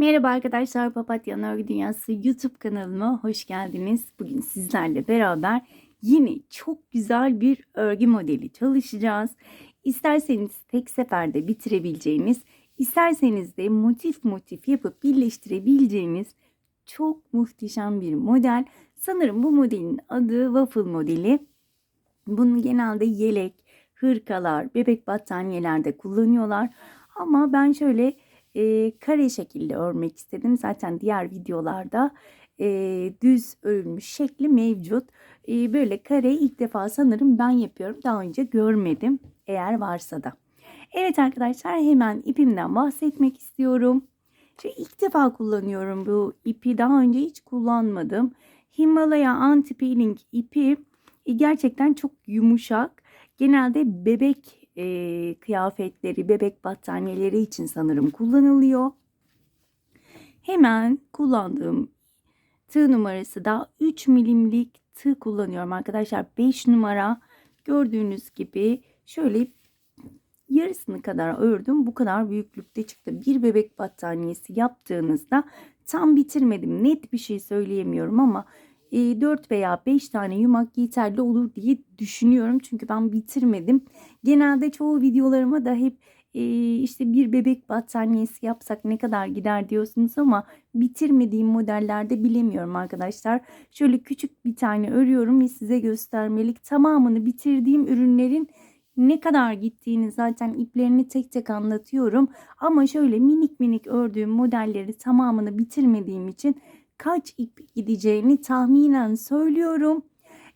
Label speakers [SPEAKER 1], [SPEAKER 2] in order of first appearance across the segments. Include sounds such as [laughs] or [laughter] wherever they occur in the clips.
[SPEAKER 1] Merhaba arkadaşlar, Papatya Örgü Dünyası YouTube kanalıma hoş geldiniz. Bugün sizlerle beraber yine çok güzel bir örgü modeli çalışacağız. İsterseniz tek seferde bitirebileceğiniz, isterseniz de motif motif yapıp birleştirebileceğiniz çok muhteşem bir model. Sanırım bu modelin adı waffle modeli. Bunu genelde yelek, hırkalar, bebek battaniyelerde kullanıyorlar. Ama ben şöyle e, kare şekilde örmek istedim. Zaten diğer videolarda e, düz örülmüş şekli mevcut. E, böyle kare ilk defa sanırım ben yapıyorum. Daha önce görmedim eğer varsa da. Evet arkadaşlar hemen ipimden bahsetmek istiyorum. Çünkü ilk defa kullanıyorum bu ipi. Daha önce hiç kullanmadım. Himalaya Anti-Peeling ipi e, gerçekten çok yumuşak. Genelde bebek e, kıyafetleri, bebek battaniyeleri için sanırım kullanılıyor. Hemen kullandığım tığ numarası da 3 milimlik tığ kullanıyorum arkadaşlar. 5 numara gördüğünüz gibi şöyle yarısını kadar ördüm. Bu kadar büyüklükte çıktı. Bir bebek battaniyesi yaptığınızda tam bitirmedim. Net bir şey söyleyemiyorum ama 4 veya 5 tane yumak yeterli olur diye düşünüyorum. Çünkü ben bitirmedim. Genelde çoğu videolarıma da hep işte bir bebek battaniyesi yapsak ne kadar gider diyorsunuz ama bitirmediğim modellerde bilemiyorum arkadaşlar. Şöyle küçük bir tane örüyorum ve size göstermelik tamamını bitirdiğim ürünlerin ne kadar gittiğini zaten iplerini tek tek anlatıyorum. Ama şöyle minik minik ördüğüm modelleri tamamını bitirmediğim için kaç ip gideceğini tahminen söylüyorum.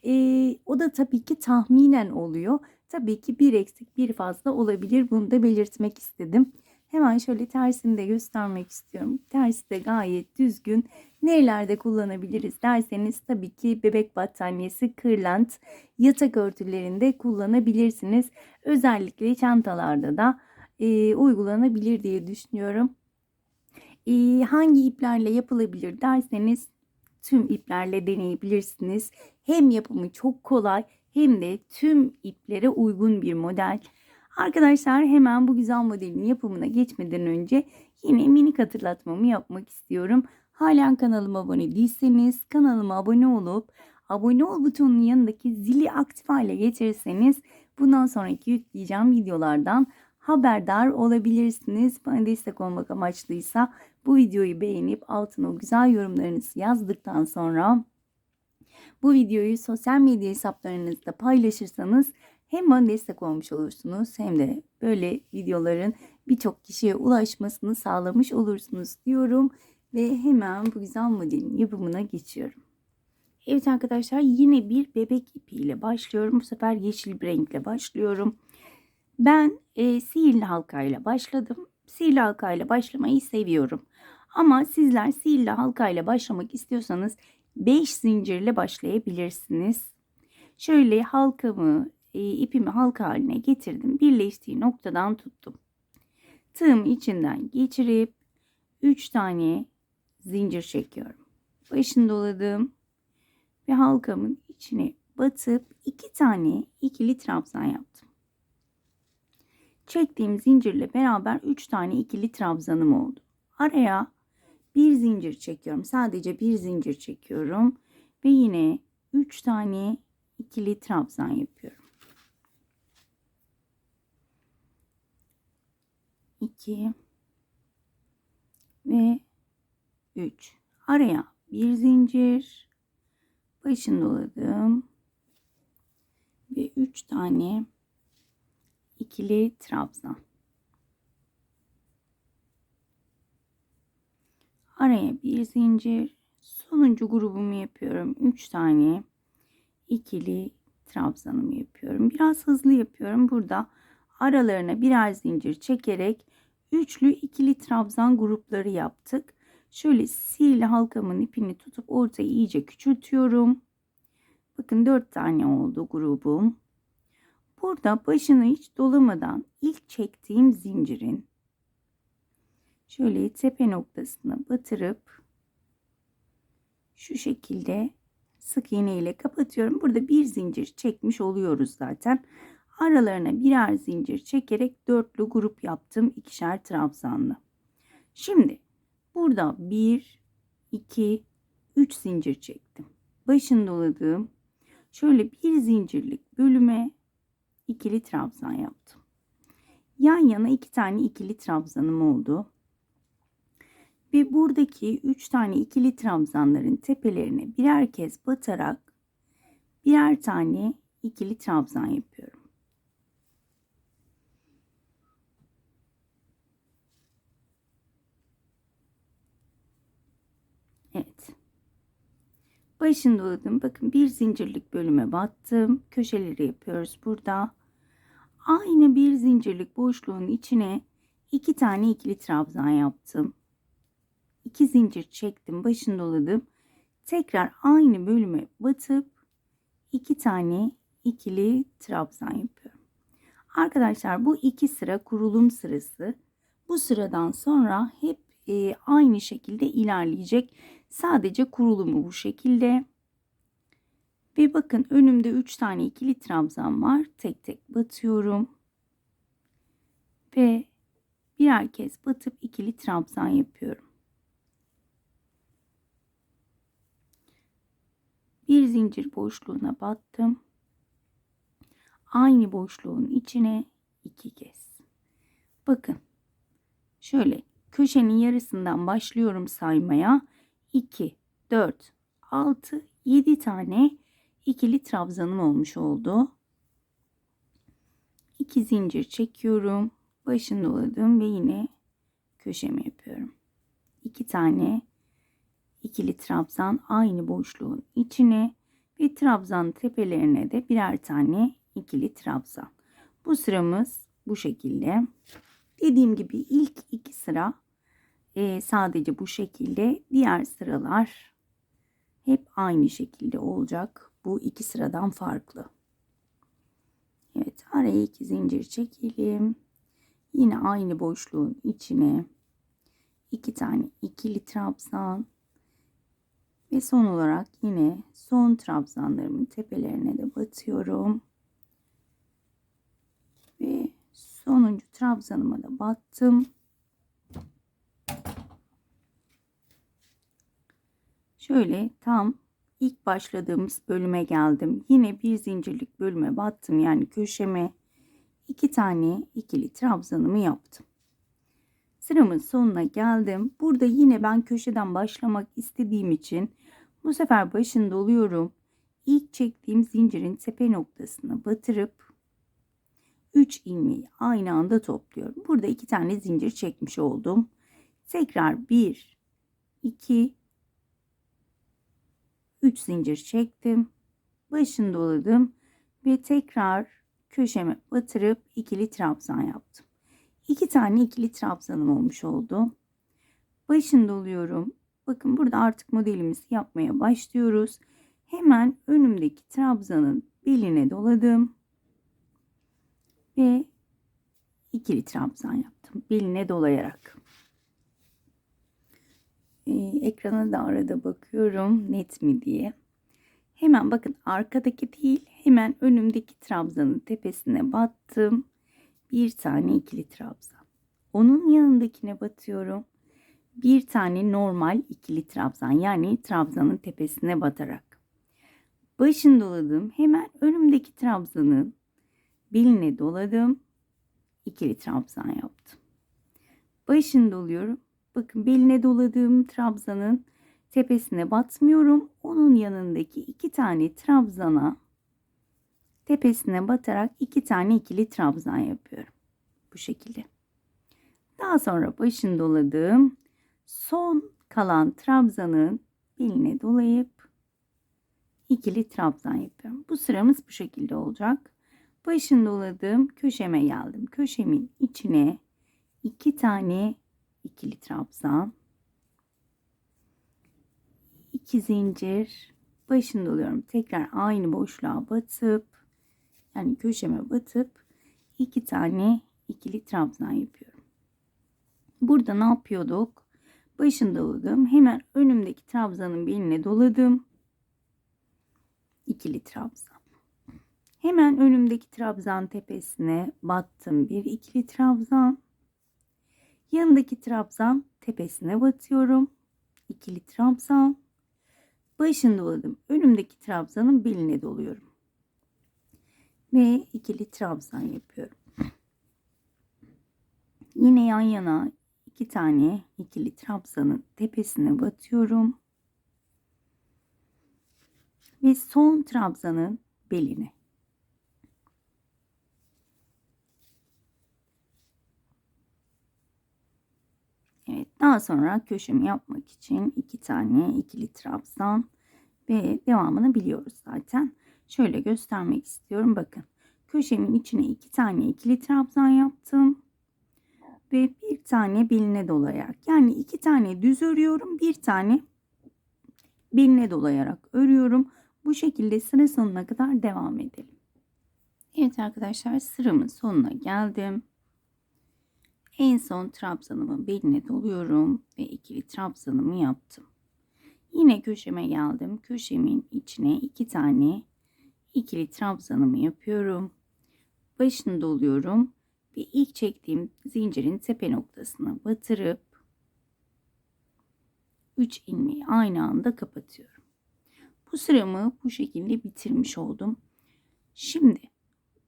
[SPEAKER 1] Ee, o da tabii ki tahminen oluyor. Tabii ki bir eksik bir fazla olabilir. Bunu da belirtmek istedim. Hemen şöyle tersini de göstermek istiyorum. Tersi de gayet düzgün. Nerelerde kullanabiliriz derseniz tabii ki bebek battaniyesi, kırlent, yatak örtülerinde kullanabilirsiniz. Özellikle çantalarda da e, uygulanabilir diye düşünüyorum e, hangi iplerle yapılabilir derseniz tüm iplerle deneyebilirsiniz. Hem yapımı çok kolay hem de tüm iplere uygun bir model. Arkadaşlar hemen bu güzel modelin yapımına geçmeden önce yine minik hatırlatmamı yapmak istiyorum. Halen kanalıma abone değilseniz kanalıma abone olup abone ol butonunun yanındaki zili aktif hale getirirseniz bundan sonraki yükleyeceğim videolardan haberdar olabilirsiniz. Bana destek olmak amaçlıysa bu videoyu beğenip altına o güzel yorumlarınızı yazdıktan sonra bu videoyu sosyal medya hesaplarınızda paylaşırsanız hem bana destek olmuş olursunuz hem de böyle videoların birçok kişiye ulaşmasını sağlamış olursunuz diyorum ve hemen bu güzel modelin yapımına geçiyorum. Evet arkadaşlar yine bir bebek ipiyle başlıyorum. Bu sefer yeşil bir renkle başlıyorum. Ben e, sihirli halkayla başladım. Sihirli halkayla başlamayı seviyorum. Ama sizler sihirli halkayla başlamak istiyorsanız 5 zincirle başlayabilirsiniz. Şöyle halkamı, e, ipimi halka haline getirdim. Birleştiği noktadan tuttum. Tığım içinden geçirip 3 tane zincir çekiyorum. Başını doladım ve halkamın içine batıp 2 tane ikili trabzan yaptım. Çektiğim zincirle beraber 3 tane ikili trabzanım oldu. Araya bir zincir çekiyorum. Sadece bir zincir çekiyorum. Ve yine 3 tane ikili trabzan yapıyorum. 2 ve 3. Araya bir zincir başını doladım ve 3 tane ikili trabzan. Araya bir zincir. Sonuncu grubumu yapıyorum. 3 tane ikili trabzanımı yapıyorum. Biraz hızlı yapıyorum. Burada aralarına birer zincir çekerek üçlü ikili trabzan grupları yaptık. Şöyle sihirli halkamın ipini tutup ortayı iyice küçültüyorum. Bakın 4 tane oldu grubum. Burada başını hiç dolamadan ilk çektiğim zincirin şöyle tepe noktasına batırıp şu şekilde sık iğne ile kapatıyorum. Burada bir zincir çekmiş oluyoruz zaten. Aralarına birer zincir çekerek dörtlü grup yaptım ikişer trabzanlı. Şimdi Burada 1, 2, 3 zincir çektim. Başını doladığım şöyle bir zincirlik bölüme ikili trabzan yaptım. Yan yana iki tane ikili trabzanım oldu. Ve buradaki üç tane ikili trabzanların tepelerine birer kez batarak birer tane ikili trabzan yapıyorum. Evet. Başını doladım. Bakın bir zincirlik bölüme battım. Köşeleri yapıyoruz burada. Aynı bir zincirlik boşluğun içine iki tane ikili trabzan yaptım. İki zincir çektim. Başını doladım. Tekrar aynı bölüme batıp iki tane ikili trabzan yapıyorum. Arkadaşlar bu iki sıra kurulum sırası. Bu sıradan sonra hep e, aynı şekilde ilerleyecek. Sadece kurulumu bu şekilde. Ve bakın önümde 3 tane ikili trabzan var. Tek tek batıyorum. Ve birer kez batıp ikili trabzan yapıyorum. Bir zincir boşluğuna battım. Aynı boşluğun içine iki kez. Bakın. Şöyle köşenin yarısından başlıyorum saymaya. 2, 4, 6, 7 tane ikili trabzanım olmuş oldu. 2 zincir çekiyorum. Başını doladım ve yine köşeme yapıyorum. 2 tane ikili trabzan aynı boşluğun içine ve trabzan tepelerine de birer tane ikili trabzan. Bu sıramız bu şekilde. Dediğim gibi ilk iki sıra e, sadece bu şekilde. Diğer sıralar hep aynı şekilde olacak. Bu iki sıradan farklı. Evet araya iki zincir çekelim. Yine aynı boşluğun içine iki tane ikili trabzan ve son olarak yine son trabzanlarımın tepelerine de batıyorum. Ve sonuncu trabzanıma da battım. Şöyle tam ilk başladığımız bölüme geldim. Yine bir zincirlik bölüme battım. Yani köşeme iki tane ikili trabzanımı yaptım. Sıramın sonuna geldim. Burada yine ben köşeden başlamak istediğim için bu sefer başını doluyorum. İlk çektiğim zincirin tepe noktasına batırıp 3 ilmeği aynı anda topluyorum. Burada iki tane zincir çekmiş oldum. Tekrar 1 2 3 zincir çektim. Başını doladım ve tekrar köşeme batırıp ikili trabzan yaptım. 2 tane ikili trabzanım olmuş oldu. Başını doluyorum. Bakın burada artık modelimizi yapmaya başlıyoruz. Hemen önümdeki trabzanın beline doladım. Ve ikili trabzan yaptım. Beline dolayarak. Ee, ekrana da arada bakıyorum net mi diye. Hemen bakın arkadaki değil hemen önümdeki trabzanın tepesine battım. Bir tane ikili trabzan. Onun yanındakine batıyorum. Bir tane normal ikili trabzan yani trabzanın tepesine batarak. Başını doladım. Hemen önümdeki trabzanın beline doladım. İkili trabzan yaptım. Başını doluyorum. Bakın beline doladığım trabzanın tepesine batmıyorum. Onun yanındaki iki tane trabzana tepesine batarak iki tane ikili trabzan yapıyorum. Bu şekilde. Daha sonra başını doladığım son kalan trabzanın beline dolayıp ikili trabzan yapıyorum. Bu sıramız bu şekilde olacak. Başını doladım, köşeme geldim. Köşemin içine iki tane ikili trabzan, iki zincir, başını doluyorum. Tekrar aynı boşluğa batıp yani köşeme batıp iki tane ikili trabzan yapıyorum. Burada ne yapıyorduk? Başını doladım. Hemen önümdeki trabzanın beline doladım. İkili trabzan. Hemen önümdeki trabzan tepesine battım. Bir ikili trabzan. Yanındaki trabzan tepesine batıyorum. İkili trabzan. Başını doladım. Önümdeki trabzanın beline doluyorum. Ve ikili trabzan yapıyorum. Yine yan yana iki tane ikili trabzanın tepesine batıyorum. Ve son trabzanın beline. Evet, daha sonra köşemi yapmak için iki tane ikili trabzan ve devamını biliyoruz zaten. Şöyle göstermek istiyorum. Bakın köşemin içine iki tane ikili trabzan yaptım ve bir tane beline dolayarak yani iki tane düz örüyorum bir tane beline dolayarak örüyorum. Bu şekilde sıra sonuna kadar devam edelim. Evet arkadaşlar sıramın sonuna geldim. En son trabzanımı beline doluyorum ve ikili trabzanımı yaptım. Yine köşeme geldim. Köşemin içine iki tane ikili trabzanımı yapıyorum. Başını doluyorum ve ilk çektiğim zincirin tepe noktasına batırıp 3 ilmeği aynı anda kapatıyorum. Bu sıramı bu şekilde bitirmiş oldum. Şimdi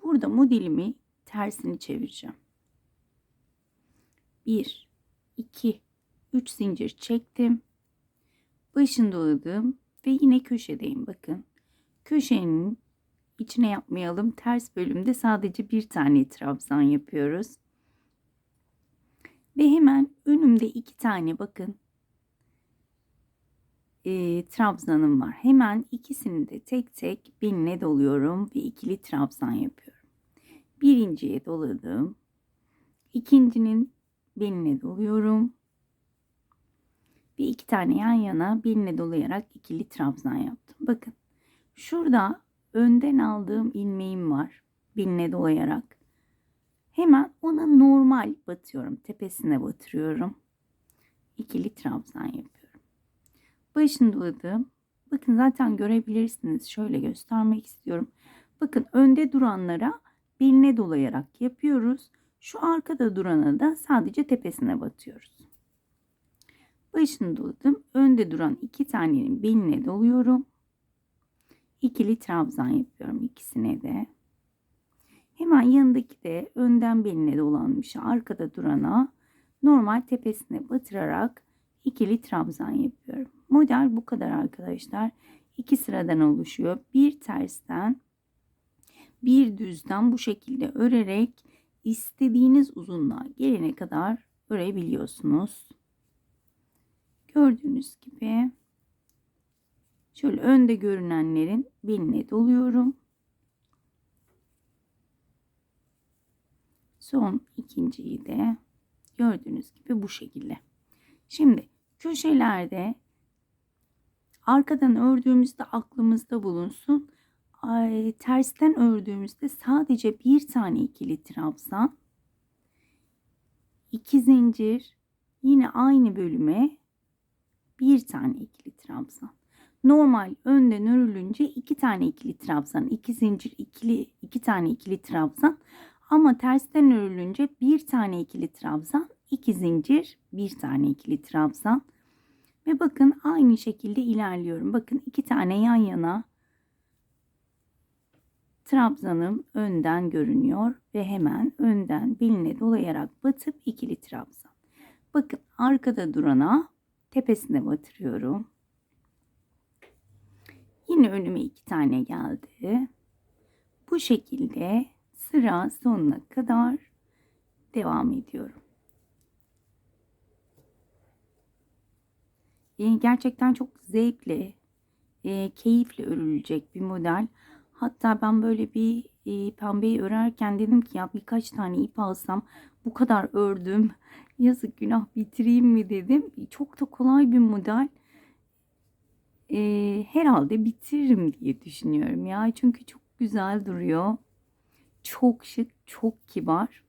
[SPEAKER 1] burada modelimi tersini çevireceğim. 1 2 3 zincir çektim. Başını doladım ve yine köşedeyim bakın. Köşenin içine yapmayalım. Ters bölümde sadece bir tane trabzan yapıyoruz. Ve hemen önümde iki tane bakın e, trabzanım var. Hemen ikisini de tek tek beline doluyorum ve ikili trabzan yapıyorum. Birinciye doladım. İkincinin beline doluyorum. Ve iki tane yan yana beline dolayarak ikili trabzan yaptım. Bakın şurada önden aldığım ilmeğim var. Beline dolayarak. Hemen ona normal batıyorum. Tepesine batırıyorum. İkili trabzan yapıyorum. Başını doladım. Bakın zaten görebilirsiniz. Şöyle göstermek istiyorum. Bakın önde duranlara beline dolayarak yapıyoruz. Şu arkada durana da sadece tepesine batıyoruz. Başını doladım. Önde duran iki tanenin beline doluyorum. İkili trabzan yapıyorum ikisine de. Hemen yanındaki de önden beline dolanmış arkada durana normal tepesine batırarak ikili trabzan yapıyorum. Model bu kadar arkadaşlar. İki sıradan oluşuyor. Bir tersten bir düzden bu şekilde örerek istediğiniz uzunluğa gelene kadar örebiliyorsunuz. Gördüğünüz gibi şöyle önde görünenlerin beline doluyorum. Son ikinciyi de gördüğünüz gibi bu şekilde. Şimdi köşelerde arkadan ördüğümüzde aklımızda bulunsun. Ay, tersten ördüğümüzde sadece bir tane ikili trabzan, iki zincir, yine aynı bölüme bir tane ikili trabzan. Normal önden örülünce iki tane ikili trabzan, iki zincir, ikili iki tane ikili trabzan. Ama tersten örülünce bir tane ikili trabzan, iki zincir, bir tane ikili trabzan. Ve bakın aynı şekilde ilerliyorum. Bakın iki tane yan yana trabzanım önden görünüyor ve hemen önden beline dolayarak batıp ikili trabzan. Bakın arkada durana tepesine batırıyorum. Yine önüme iki tane geldi. Bu şekilde sıra sonuna kadar devam ediyorum. Yani gerçekten çok zevkli, e, keyifle örülecek bir model. Hatta ben böyle bir e, pembeyi örerken dedim ki ya birkaç tane ip alsam bu kadar ördüm. [laughs] Yazık günah bitireyim mi dedim. Çok da kolay bir model. E, herhalde bitiririm diye düşünüyorum ya. Çünkü çok güzel duruyor. Çok şık, çok kibar.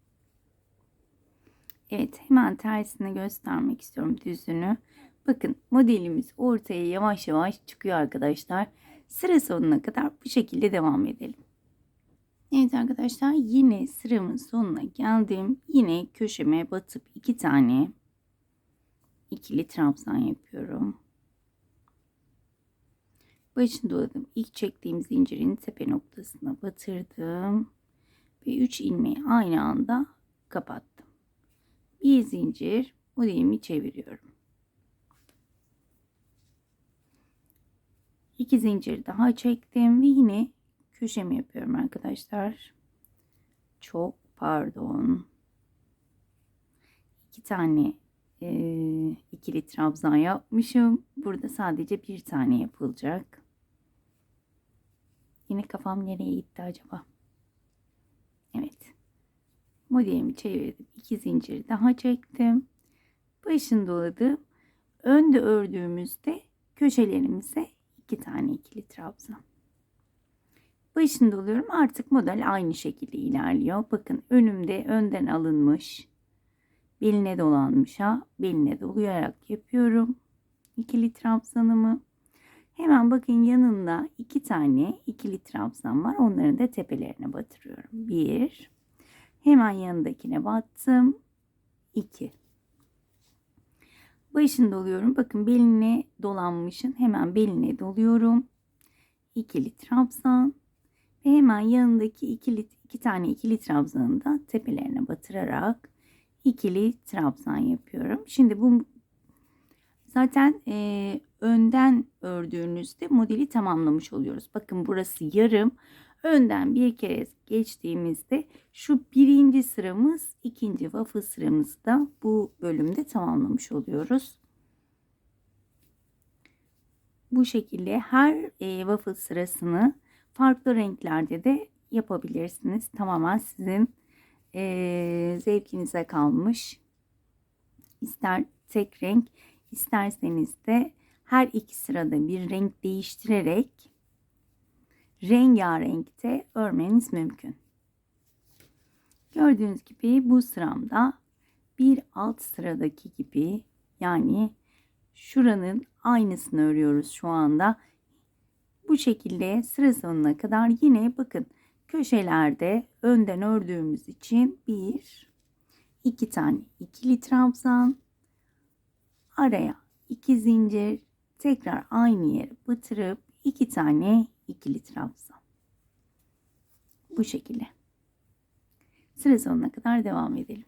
[SPEAKER 1] Evet hemen tersine göstermek istiyorum düzünü. Bakın modelimiz ortaya yavaş yavaş çıkıyor arkadaşlar. Sıra sonuna kadar bu şekilde devam edelim. Evet arkadaşlar yine sıramın sonuna geldim. Yine köşeme batıp iki tane ikili trabzan yapıyorum. Başını doladım. İlk çektiğim zincirin tepe noktasına batırdım. Ve 3 ilmeği aynı anda kapattım. Bir zincir modelimi çeviriyorum. İki zincir daha çektim ve yine köşemi yapıyorum arkadaşlar. Çok pardon. İki tane e, ikili trabzan yapmışım. Burada sadece bir tane yapılacak. Yine kafam nereye gitti acaba? Evet. Modelimi çevirdim. İki zincir daha çektim. Başını doladım. Önde ördüğümüzde köşelerimize iki tane ikili trabzan. Başını doluyorum. Artık model aynı şekilde ilerliyor. Bakın önümde önden alınmış. Beline dolanmış ha. Beline dolayarak yapıyorum. İkili trabzanımı. Hemen bakın yanında iki tane ikili trabzan var. Onların da tepelerine batırıyorum. Bir. Hemen yanındakine battım. İki. Başını doluyorum. Bakın beline dolanmışın. Hemen beline doluyorum. İkili trabzan. Ve hemen yanındaki ikili, iki tane ikili trabzanı da tepelerine batırarak ikili trabzan yapıyorum. Şimdi bu zaten e, önden ördüğünüzde modeli tamamlamış oluyoruz. Bakın burası yarım. Önden bir kere geçtiğimizde şu birinci sıramız ikinci waffle sıramızı da bu bölümde tamamlamış oluyoruz. Bu şekilde her e, waffle sırasını farklı renklerde de yapabilirsiniz. Tamamen sizin e, zevkinize kalmış. İster tek renk isterseniz de her iki sırada bir renk değiştirerek rengarenkte örmeniz mümkün. Gördüğünüz gibi bu sıramda bir alt sıradaki gibi yani şuranın aynısını örüyoruz şu anda. Bu şekilde sıra sonuna kadar yine bakın köşelerde önden ördüğümüz için bir iki tane ikili trabzan araya iki zincir tekrar aynı yere batırıp iki tane ikili trabzan bu şekilde. Sıra sonuna kadar devam edelim.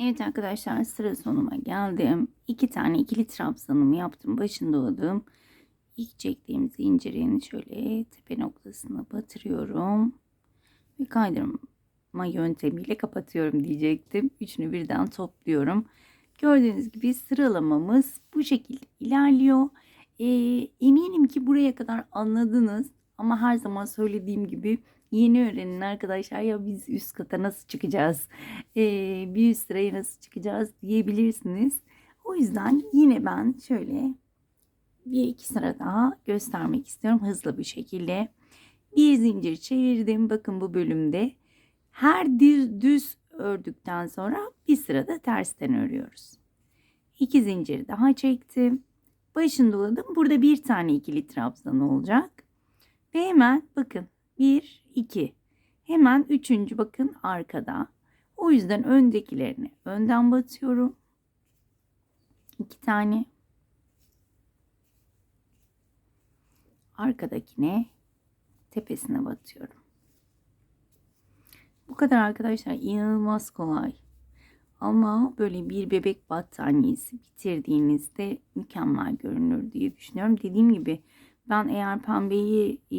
[SPEAKER 1] Evet arkadaşlar sıra sonuma geldim. İki tane ikili trabzanımı yaptım başında doladım ilk çektiğim zincirin şöyle tepe noktasına batırıyorum ve kaydırma yöntemiyle kapatıyorum diyecektim. Üçünü birden topluyorum. Gördüğünüz gibi sıralamamız bu şekilde ilerliyor. E, eminim ki buraya kadar anladınız ama her zaman söylediğim gibi yeni öğrenin arkadaşlar ya biz üst kata nasıl çıkacağız e, bir üst sıraya nasıl çıkacağız diyebilirsiniz. O yüzden yine ben şöyle bir iki sıra daha göstermek istiyorum hızlı bir şekilde. Bir zincir çevirdim. Bakın bu bölümde her düz, düz ördükten sonra bir sırada tersten örüyoruz. İki zincir daha çektim. Başını doladım. Burada bir tane ikili trabzan olacak. Ve hemen bakın bir iki. Hemen üçüncü bakın arkada. O yüzden öndekilerini önden batıyorum. İki tane arkadakine tepesine batıyorum. Bu kadar arkadaşlar inanılmaz kolay. Ama böyle bir bebek battaniyesi bitirdiğinizde mükemmel görünür diye düşünüyorum. Dediğim gibi ben eğer pembeyi e,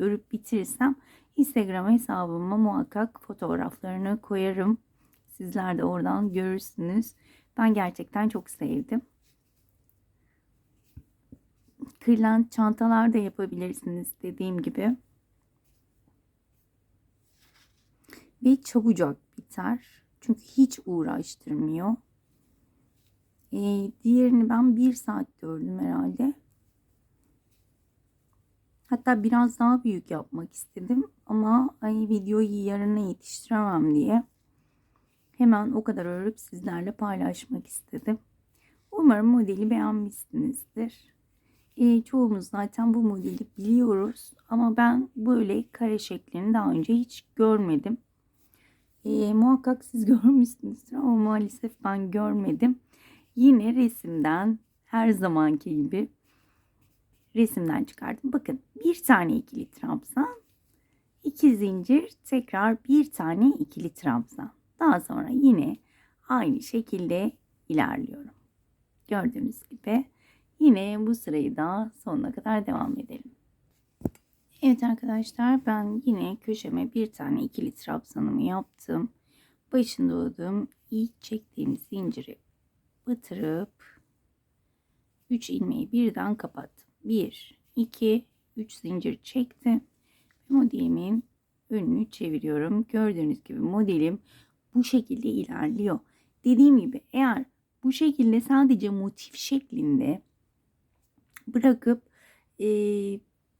[SPEAKER 1] örüp bitirirsem Instagram hesabıma muhakkak fotoğraflarını koyarım. Sizler de oradan görürsünüz. Ben gerçekten çok sevdim kırlent çantalar da yapabilirsiniz dediğim gibi. Ve çabucak biter. Çünkü hiç uğraştırmıyor. Ee, diğerini ben bir saat gördüm herhalde. Hatta biraz daha büyük yapmak istedim. Ama ay, videoyu yarına yetiştiremem diye. Hemen o kadar örüp sizlerle paylaşmak istedim. Umarım modeli beğenmişsinizdir. E, çoğumuz zaten bu modeli biliyoruz ama ben böyle kare şeklini daha önce hiç görmedim. E, muhakkak siz [laughs] görmüşsünüzdür ama maalesef ben görmedim. Yine resimden her zamanki gibi resimden çıkardım. Bakın bir tane ikili trabzan, iki zincir, tekrar bir tane ikili trabzan. Daha sonra yine aynı şekilde ilerliyorum. Gördüğünüz gibi yine bu sırayı da sonuna kadar devam edelim. Evet arkadaşlar ben yine köşeme bir tane ikili trabzanımı yaptım. Başında olduğum ilk çektiğim zinciri batırıp 3 ilmeği birden kapattım. 1, 2, 3 zincir çektim. Modelimin önünü çeviriyorum. Gördüğünüz gibi modelim bu şekilde ilerliyor. Dediğim gibi eğer bu şekilde sadece motif şeklinde bırakıp e,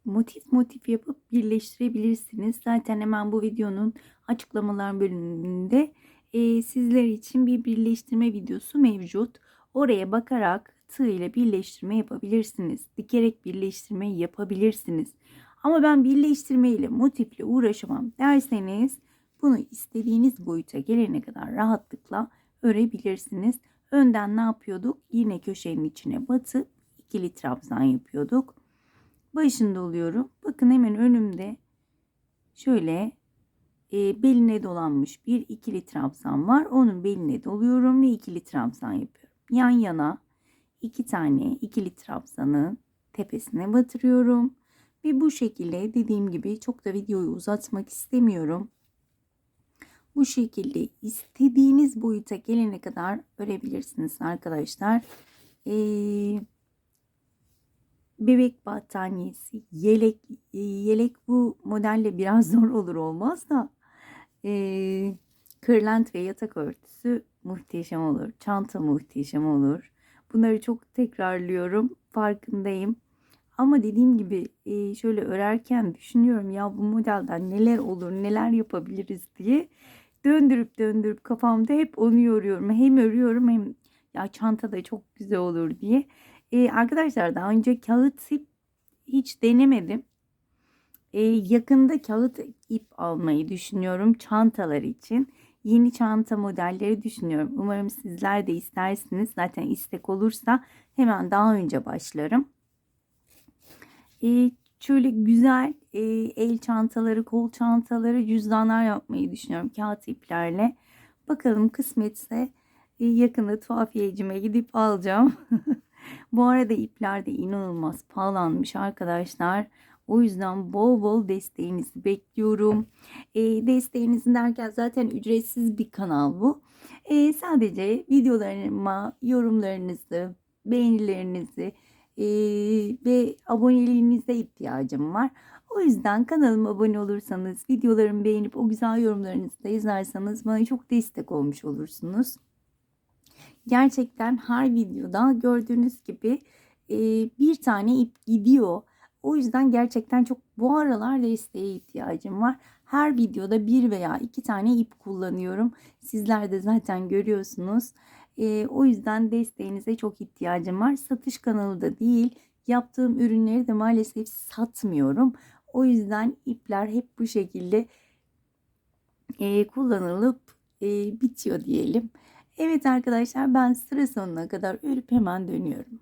[SPEAKER 1] motif motif yapıp birleştirebilirsiniz. Zaten hemen bu videonun açıklamalar bölümünde e, sizler için bir birleştirme videosu mevcut. Oraya bakarak tığ ile birleştirme yapabilirsiniz. Dikerek birleştirme yapabilirsiniz. Ama ben birleştirme ile motifle uğraşamam derseniz bunu istediğiniz boyuta gelene kadar rahatlıkla örebilirsiniz. Önden ne yapıyorduk? Yine köşenin içine batıp ikili trabzan yapıyorduk. Başında oluyorum. Bakın hemen önümde şöyle e, beline dolanmış bir ikili trabzan var. Onun beline doluyorum ve ikili trabzan yapıyorum. Yan yana iki tane ikili trabzanı tepesine batırıyorum. Ve bu şekilde dediğim gibi çok da videoyu uzatmak istemiyorum. Bu şekilde istediğiniz boyuta gelene kadar örebilirsiniz arkadaşlar. Ee, bebek battaniyesi, yelek, e, yelek bu modelle biraz [laughs] zor olur olmaz da e, kırlent ve yatak örtüsü muhteşem olur. Çanta muhteşem olur. Bunları çok tekrarlıyorum. Farkındayım. Ama dediğim gibi e, şöyle örerken düşünüyorum ya bu modelden neler olur, neler yapabiliriz diye döndürüp döndürüp kafamda hep onu yoruyorum. Hem örüyorum hem ya çanta da çok güzel olur diye. Ee, arkadaşlar daha önce kağıt ip hiç denemedim. Ee, yakında kağıt ip almayı düşünüyorum çantalar için. Yeni çanta modelleri düşünüyorum. Umarım sizler de istersiniz. Zaten istek olursa hemen daha önce başlarım. Ee, şöyle güzel e, el çantaları, kol çantaları, cüzdanlar yapmayı düşünüyorum kağıt iplerle. Bakalım kısmetse yakında tuhafiyecime gidip alacağım. [laughs] Bu arada ipler de inanılmaz pahalanmış arkadaşlar. O yüzden bol bol desteğinizi bekliyorum. E, desteğinizi derken zaten ücretsiz bir kanal bu. E, sadece videolarıma yorumlarınızı, beğenilerinizi e, ve aboneliğinize ihtiyacım var. O yüzden kanalıma abone olursanız, videolarımı beğenip o güzel yorumlarınızı da yazarsanız bana çok destek olmuş olursunuz. Gerçekten her videoda gördüğünüz gibi e, bir tane ip gidiyor. O yüzden gerçekten çok bu aralar desteğe ihtiyacım var. Her videoda bir veya iki tane ip kullanıyorum. Sizler de zaten görüyorsunuz. E, o yüzden desteğinize çok ihtiyacım var. Satış kanalı da değil. Yaptığım ürünleri de maalesef satmıyorum. O yüzden ipler hep bu şekilde e, kullanılıp e, bitiyor diyelim. Evet arkadaşlar ben sıra sonuna kadar örüp hemen dönüyorum.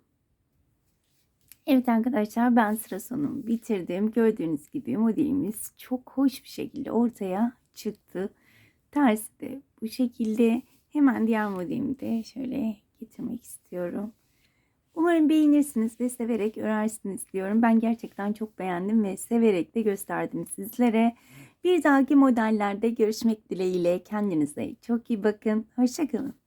[SPEAKER 1] Evet arkadaşlar ben sıra sonumu bitirdim. Gördüğünüz gibi modelimiz çok hoş bir şekilde ortaya çıktı. Tersi de bu şekilde. Hemen diğer modelimi de şöyle getirmek istiyorum. Umarım beğenirsiniz ve severek örersiniz diyorum. Ben gerçekten çok beğendim ve severek de gösterdim sizlere. Bir dahaki modellerde görüşmek dileğiyle kendinize çok iyi bakın. Hoşçakalın.